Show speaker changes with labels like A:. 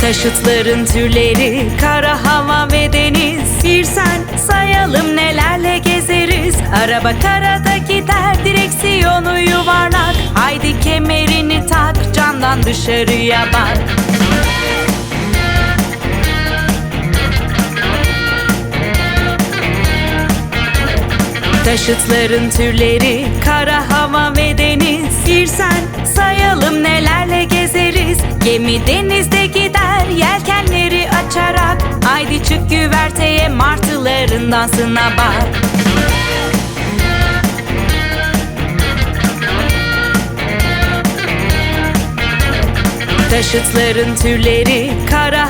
A: Taşıtların türleri kara hava ve deniz. Bir sen sayalım nelerle gezeriz. Araba karada gider direksiyonu yuvarlak. Haydi kemerini tak camdan dışarıya bak Taşıtların türleri kara hava ve deniz. Bir sen sayalım nelerle gezeriz. Gemi denizde gider yelkenleri açarak. Haydi çık güverteye martıların dansına bak. Taşıtların türleri kara